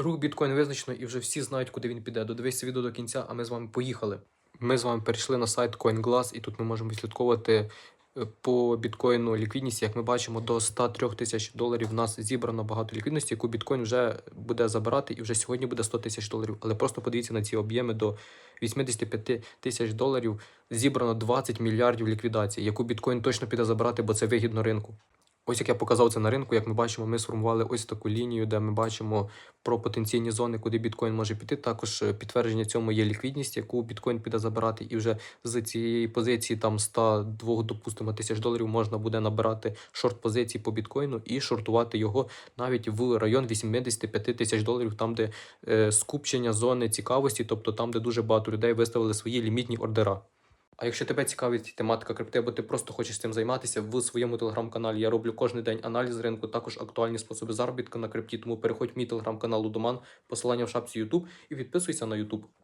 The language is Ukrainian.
Рух біткоін визначено і вже всі знають, куди він піде. Додивись це відео до кінця, а ми з вами поїхали. Ми з вами перейшли на сайт CoinGlass, і тут ми можемо відслідковувати е, по біткоїну ліквідність. Як ми бачимо, до 103 тисяч доларів в нас зібрано багато ліквідності, яку біткоін вже буде забирати, і вже сьогодні буде 100 тисяч доларів. Але просто подивіться на ці об'єми до 85 тисяч доларів. Зібрано 20 мільярдів ліквідацій, яку біткоін точно піде забирати, бо це вигідно ринку. Ось як я показав це на ринку, як ми бачимо, ми сформували ось таку лінію, де ми бачимо про потенційні зони, куди біткоін може піти. Також е, підтвердження цьому є ліквідність, яку біткоін піде забирати, і вже з цієї позиції там 102, допустимо, тисяч доларів можна буде набирати шорт позиції по біткоїну і шортувати його навіть в район 85 тисяч доларів, там де е, скупчення зони цікавості, тобто там, де дуже багато людей виставили свої лімітні ордера. А якщо тебе цікавить тематика крипти, або ти просто хочеш цим займатися, в своєму телеграм-каналі я роблю кожен день аналіз ринку, також актуальні способи заробітку на крипті. Тому переходь в мій телеграм-канал Лудоман, посилання в шапці YouTube і підписуйся на YouTube.